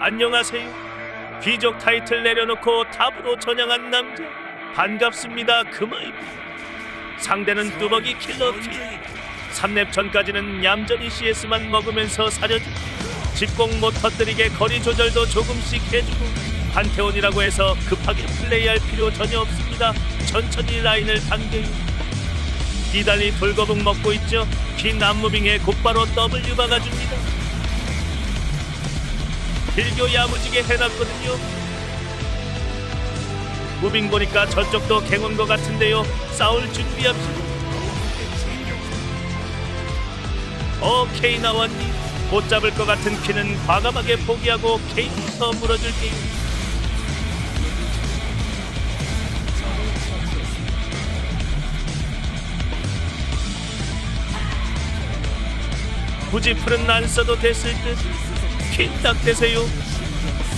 안녕하세요. 귀족 타이틀 내려놓고 탑으로 전향한 남자 반갑습니다. 금화입니다. 상대는 뚜벅이 킬러 피. 3렙 전까지는 얌전히 CS만 먹으면서 사려주고 집공 못 터뜨리게 거리 조절도 조금씩 해주고 판테온이라고 해서 급하게 플레이할 필요 전혀 없습니다. 천천히 라인을 당겨요. 이달리 돌거북 먹고 있죠. 긴 안무빙에 곧바로 W 박아줍니다. 필교 야무지게 해놨거든요. 무빙 보니까 저쪽도 갱온 것 같은데요. 싸울 준비합시다. 오케이 나왔니? 못 잡을 것 같은 키는 과감하게 포기하고 케이부터 물어줄게요. 굳이 풀은 안 써도 됐을 듯. 킨딱 되세요.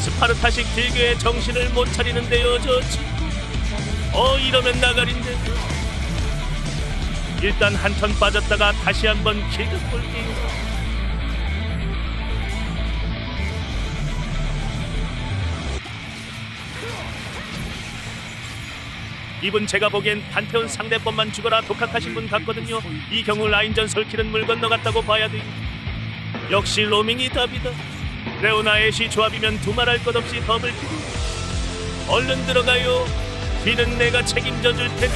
스파르타식 딜교의 정신을 못 차리는데요, 저 친구. 어, 이러면 나가린데. 일단 한 턴 빠졌다가 다시 한번 길게 볼게요. 이분 제가 보기엔 판테온 상대법만 죽어라 독학하신 분 같거든요. 이 경우 라인전 설킬은 물 건너갔다고 봐야 돼요. 역시 로밍이 답이다. 레오나 애쉬 조합이면 두말할 것 없이 더블 킬. 얼른 들어가요. 뒤는 내가 책임져 줄 테니.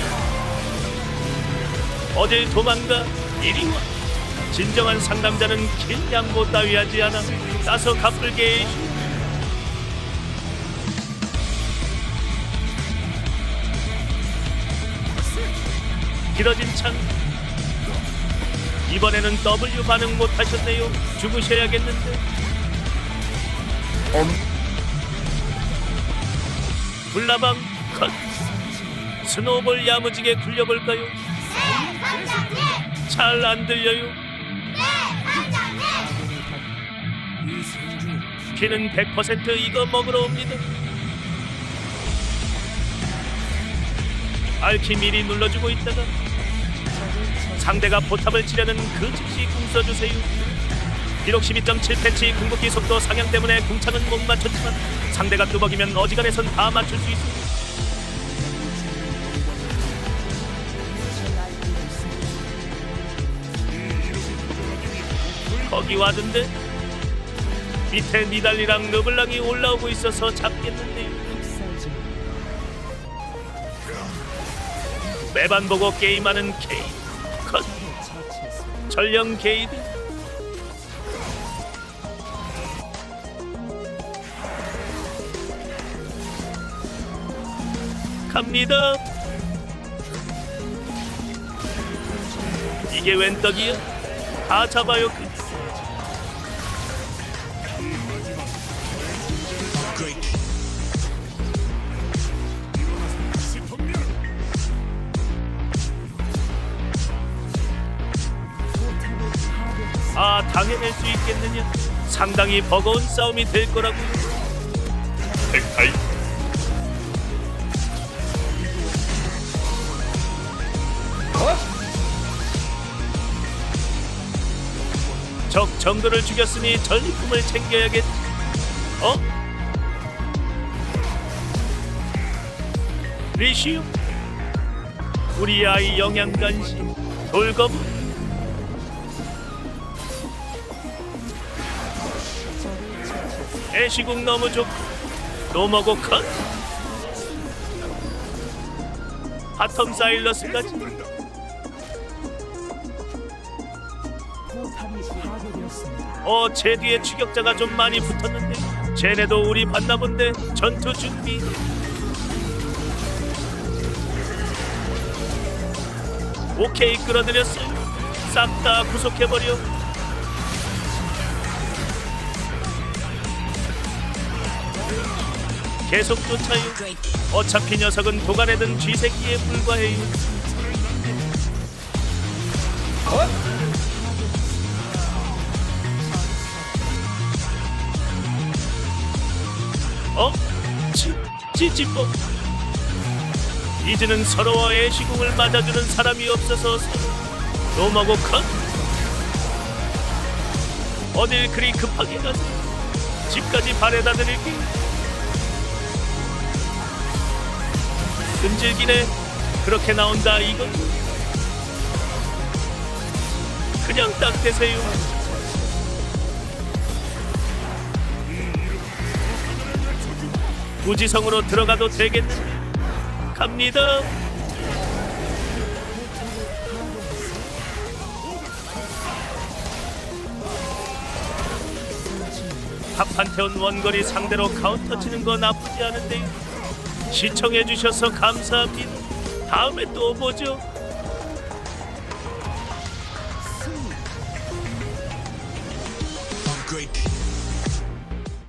어딜 도망가? 이리 와. 진정한 상남자는 킬 양보 따위 하지 않아. 따서 갚을게. 길어진 창. 이번에는 W 반응 못 하셨네요. 죽으셔야겠는데. 불나방 컷. 스노볼 야무지게 굴려볼까요? 네, 반장님! 잘 안 들려요. 네, 반장님! 피는 100% 이거 먹으러 옵니다. 알키 미리 눌러주고 있다가 상대가 포탑을 치려는 그 즉시 궁 써주세요. 비록 12.7 패치 궁극기 속도 상향 때문에 궁창은 못 맞췄지만 상대가 뚜벅이면 어지간해선 다 맞출 수 있습니다. 거기 와든데 밑에 니달리랑 르블랑이 올라오고 있어서 잡겠는데요. 매반 보고 게임하는 게임 컷 전령 게이드 갑니다. 이게 웬 떡이야? 다 잡아요. 그. 아 당해낼 수 있겠느냐? 상당히 버거운 싸움이 될 거라고. 아이 정도를 죽였으니 전리품을 챙겨야겠 어? 리시오 우리 아이 영양 간식 돌거부 애시국 너무 좋고 노머고 컷 바텀 사일러스까지 어 제 뒤에 추격자가 좀 많이 붙었는데 쟤네도 우리 봤나 본데 전투 준비 오케이 끌어들였어요 싹 다 구속해버려 계속 쫓아요. 어차피 녀석은 도가내든 쥐새끼에 불과해요. 어? 찌찌뽕. 이제는 서로와 애시궁을 맞아주는 사람이 없어서 노마고 컷. 어딜 그리 급하게 가세요. 집까지 바래다 드릴게요. 끈질기네. 그렇게 나온다 이건. 그냥 딱 대세요. 구지성으로 들어가도 되겠네. 갑니다. 파판테온 원거리 상대로 카운터 치는 거 나쁘지 않은데요. 시청해 주셔서 감사합니다. 다음에 또 보죠.